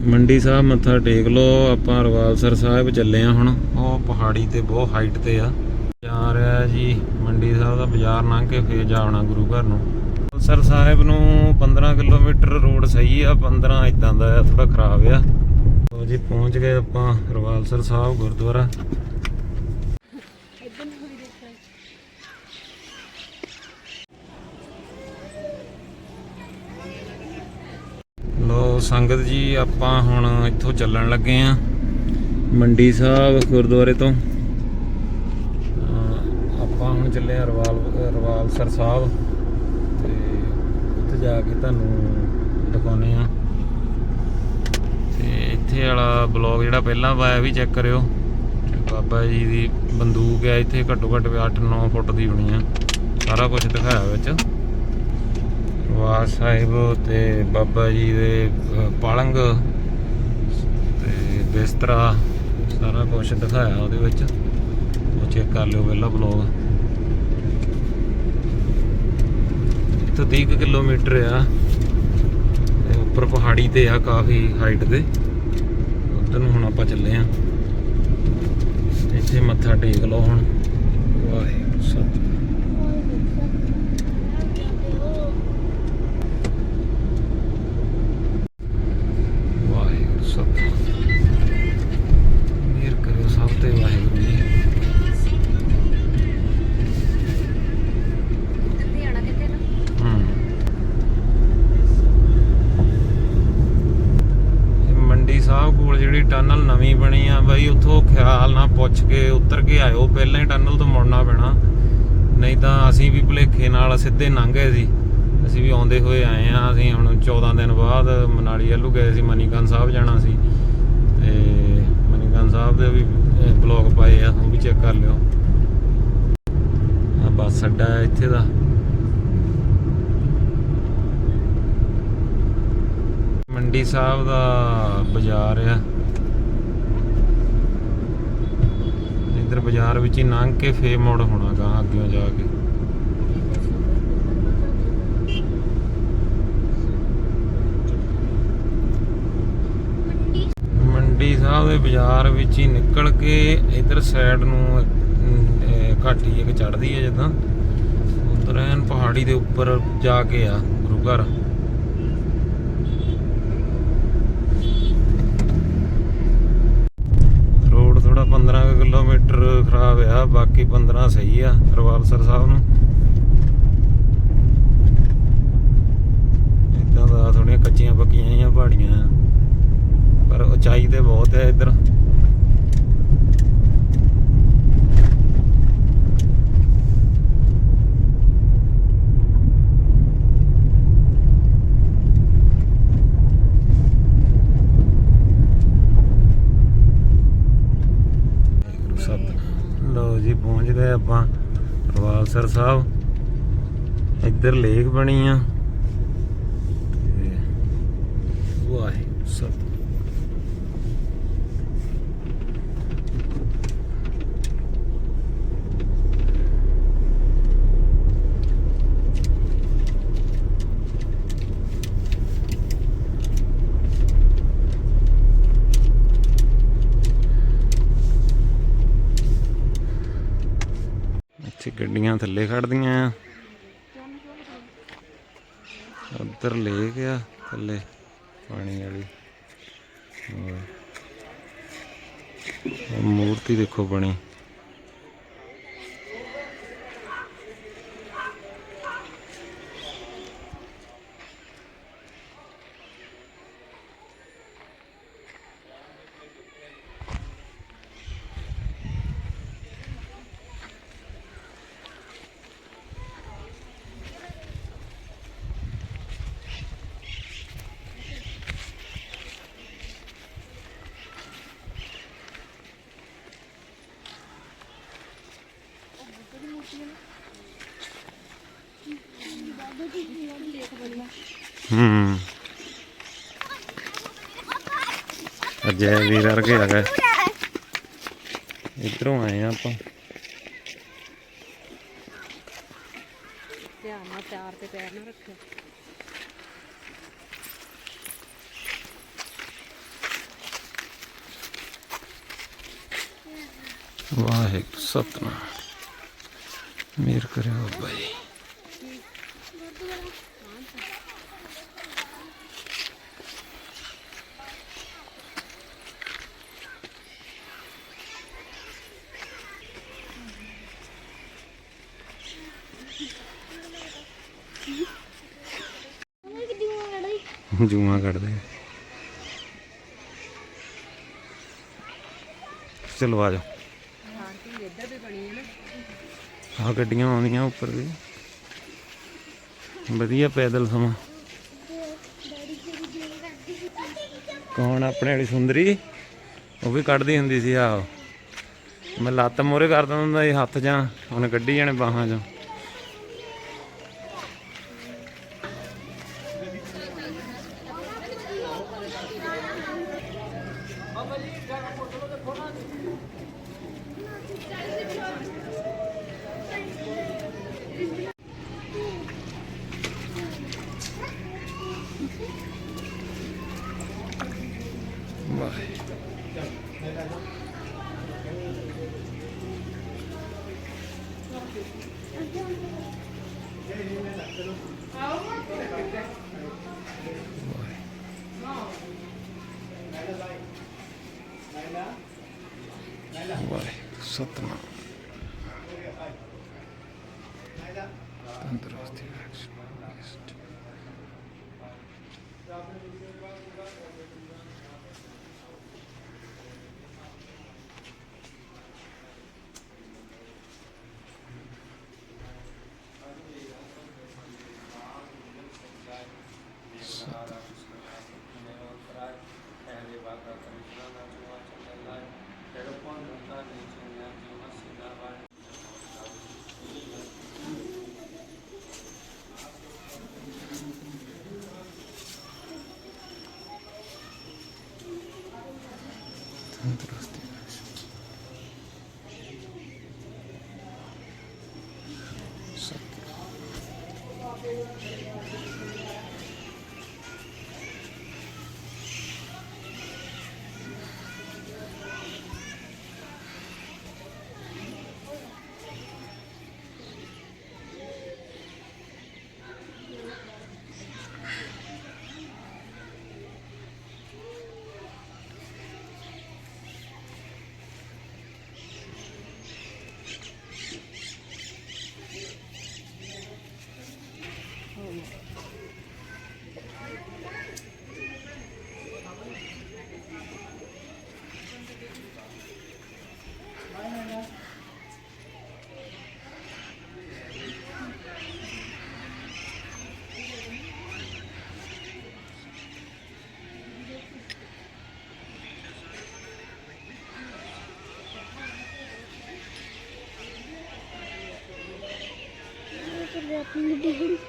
ਮੰਡੀ ਸਾਹਿਬ ਮੱਥਾ ਟੇਕ ਲੋ ਆਪਾਂ ਰਵਾਲਸਰ ਸਾਹਿਬ ਚੱਲੇ ਆ ਹੁਣ। ਉਹ ਪਹਾੜੀ ਤੇ ਬਹੁਤ ਹਾਈਟ ਤੇ ਆ। ਜਾ ਰਿਹਾ ਜੀ ਮੰਡੀ ਸਾਹਿਬ ਦਾ ਬਾਜ਼ਾਰ ਲੰਘ ਕੇ ਫੇਰ ਜਾਣਾ ਗੁਰੂ ਘਰ ਨੂੰ। ਰਵਾਲਸਰ ਸਾਹਿਬ ਨੂੰ 15 ਕਿਲੋਮੀਟਰ ਰੋਡ ਸਹੀ ਆ 15 ਇਦਾਂ ਦਾ ਆ ਥੋੜਾ ਖਰਾਬ ਆ। ਲੋ ਜੀ, ਪਹੁੰਚ ਗਏ ਆਪਾਂ ਰਵਾਲਸਰ ਸਾਹਿਬ ਗੁਰਦੁਆਰਾ ਲੋ ਸੰਗਤ ਜੀ, ਆਪਾਂ ਹੁਣ ਇੱਥੋਂ ਚੱਲਣ ਲੱਗੇ ਆ ਮੰਡੀ ਸਾਹਿਬ ਗੁਰਦੁਆਰੇ ਤੋਂ। ਆਪਾਂ ਹੁਣ ਚੱਲੇ ਆ ਰਵਾਲ ਰਵਾਲਸਰ ਸਾਹਿਬ। ਤੇ ਉੱਥੇ ਜਾ ਕੇ ਤੁਹਾਨੂੰ ਦਿਖਾਉਨੇ ਆ ਤੇ ਇੱਥੇ ਵਾਲਾ ਬਲੌਗ ਜਿਹੜਾ ਪਹਿਲਾਂ ਪਾਇਆ ਵੀ ਚੈੱਕ ਕਰਿਓ। ਬਾਬਾ ਜੀ ਦੀ ਬੰਦੂਕ ਹੈ, ਇੱਥੇ ਘੱਟੋ ਘੱਟ 8-9 ਫੁੱਟ ਦੀ ਹੋਣੀ ਆ। ਸਾਰਾ ਕੁਝ ਦਿਖਾਇਆ ਵਿੱਚ। ਦਰਬਾਰ ਸਾਹਿਬ ਤੇ ਬਾਬਾ ਜੀ ਦੇ ਅ, ਪਲੰਗ ਤੇ ਬਿਸਤਰਾ ਸਾਰਾ ਕੁਝ ਦਿਖਾਇਆ ਉਹਦੇ ਵਿੱਚ। ਉਹ ਚੈੱਕ ਕਰ ਲਿਓ ਪਹਿਲਾ ਬਲੌਗ ਇੱਥੋਂ 30 ਕੁ ਕਿਲੋਮੀਟਰ ਆ। ਉੱਪਰ ਪਹਾੜੀ ਤੇ ਆ ਕਾਫੀ ਹਾਈਟ ਤੇ ਉੱਧਰ ਨੂੰ ਹੁਣ ਆਪਾਂ ਚੱਲੇ ਆ। ਇੱਥੇ ਮੱਥਾ ਟੇਕ ਲਓ ਹੁਣ। ਵਾਹਿਗੁਰੂ ਸਤਿ ਟਨਲ ਨਵੀਂ ਬਣੀ ਆ ਬਾਈ, ਉੱਥੋਂ ਖਿਆਲ ਨਾ ਪੁੱਛ ਕੇ ਉਤਰ ਕੇ ਆਇਓ। ਪਹਿਲਾਂ ਹੀ ਟਨਲ ਤੋਂ ਮੁੜਨਾ ਪੈਣਾ। ਨਹੀਂ ਤਾਂ ਅਸੀਂ ਵੀ ਭੁਲੇਖੇ ਨਾਲ ਸਿੱਧੇ ਲੰਘ ਗਏ ਸੀ। ਅਸੀਂ ਵੀ ਆਉਂਦੇ ਹੋਏ ਆਏ ਆ। ਅਸੀਂ ਹੁਣ 14 ਦਿਨ ਬਾਅਦ ਮਨਾਲੀ ਵੱਲੋਂ ਗਏ ਸੀ, ਮਨੀਕਰਨ ਸਾਹਿਬ ਜਾਣਾ ਸੀ। ਤੇ ਮਨੀਕਰਨ ਸਾਹਿਬ ਦੇ ਵੀ ਬਲੌਗ ਪਾਏ ਆ, ਉਹ ਵੀ ਚੈੱਕ ਕਰ ਲਿਓ। ਆ ਬੱਸ ਅੱਡਾ ਇੱਥੇ ਦਾ। ਮੰਡੀ ਸਾਹਿਬ ਦਾ ਬਾਜ਼ਾਰ ਆ। ਇੱਧਰ ਬਾਜ਼ਾਰ ਵਿੱਚ ਹੀ ਲੰਘ ਕੇ ਫੇਰ ਮੋੜ ਹੋਣਾ ਗਾ ਅੱਗੇ ਜਾ ਕੇ। ਮੰਡੀ ਸਾਹਿਬ ਦੇ ਬਾਜ਼ਾਰ ਵਿੱਚ ਹੀ ਨਿਕਲ ਕੇ ਇਧਰ ਸਾਈਡ ਨੂੰ ਘਾਟੀ ਇੱਕ ਚੜਦੀ ਹੈ ਜਿੱਦਾਂ। ਉਧਰ ਐਨ ਪਹਾੜੀ ਦੇ ਉੱਪਰ ਜਾ ਕੇ ਆ ਗੁਰੂ ਘਰ ਰੋਡ ਥੋੜਾ 15 ਕੁ ਕਿਲੋਮੀਟਰ ਖਰਾਬ ਆ, ਬਾਕੀ 15 ਸਹੀ ਆ ਰਵਾਲਸਰ ਸਾਹਿਬ ਨੂੰ। ਇਦਾਂ ਦਾ ਥੋੜੀਆਂ ਕੱਚੀਆਂ ਪੱਕੀਆਂ ਜਿਹੀਆਂ ਪਹਾੜੀਆਂ ਪਰ ਉਚਾਈ ਤੇ ਬਹੁਤ ਹੈ ਇੱਧਰ ਵਾਹਿਗੁਰੂ ਸਤਿ ਲਓ ਜੀ ਪਹੁੰਚ ਗਏ ਆਪਾਂ। ਰਵਾਲਸਰ ਸਾਹਿਬ ਇੱਧਰ ਲੇਕ ਬਣੀ ਆ। ਤੇ ਵਾਹਿਗੁਰੂ ਸਤਿ ਇੱਥੇ ਥੱਲੇ ਖੜਦੀਆਂ ਆ। ਉੱਧਰ ਲੇਕ ਆ ਥੱਲੇ ਪਾਣੀ ਵਾਲੀ। ਮੂਰਤੀ ਦੇਖੋ ਬਣੀ। ਹੂੰ। ਅਜੇ ਵੀਰ ਵਰਗੇ ਆ ਗਏ ਇਧਰੋਂ ਆਏ ਆ ਆਪਾਂ। ਧਿਆਨ ਨਾਲ ਪਿਆਰ ਤੇ ਪੈਰ ਨਾ ਰੱਖਿਓ। ਵਾਹਿਗੁਰੂ ਸਤਨਾ ਮੇਰ ਕਰਿਓ ਭਾਈ ਜੂਆਂ ਕੱਢਦੇ ਚਲੋ ਆ ਜਾਓ ਇੱਧਰ ਵੀ ਬਣੀ ਹੈ ਨਾ। ਆ ਗੱਡੀਆਂ ਆਉਂਦੀਆਂ ਉੱਪਰ ਵੀ। ਵਧੀਆ ਪੈਦਲ ਸਮਾਂ। ਕੌਣ ਆਪਣੇ ਵਾਲੀ ਸੁੰਦਰੀ? ਉਹ ਵੀ ਕੱਢਦੀ ਹੁੰਦੀ ਸੀ ਆ ਮੈਂ ਲੱਤ ਮੋਰੇ ਕਰ ਦਿੰਦਾ ਹੁੰਦਾ ਸੀ ਹੱਥ ਜਾਂ ਉਹਨੇ ਕੱਢੀ ਜਾਣੇ ਬਾਹਾਂ ਜਾਂ ਵਾਹਿਗੁਰੂ ਸਤਨਾਮ ਤੰਦਰੁਸਤੀ ਬਖਸ਼ Yeah.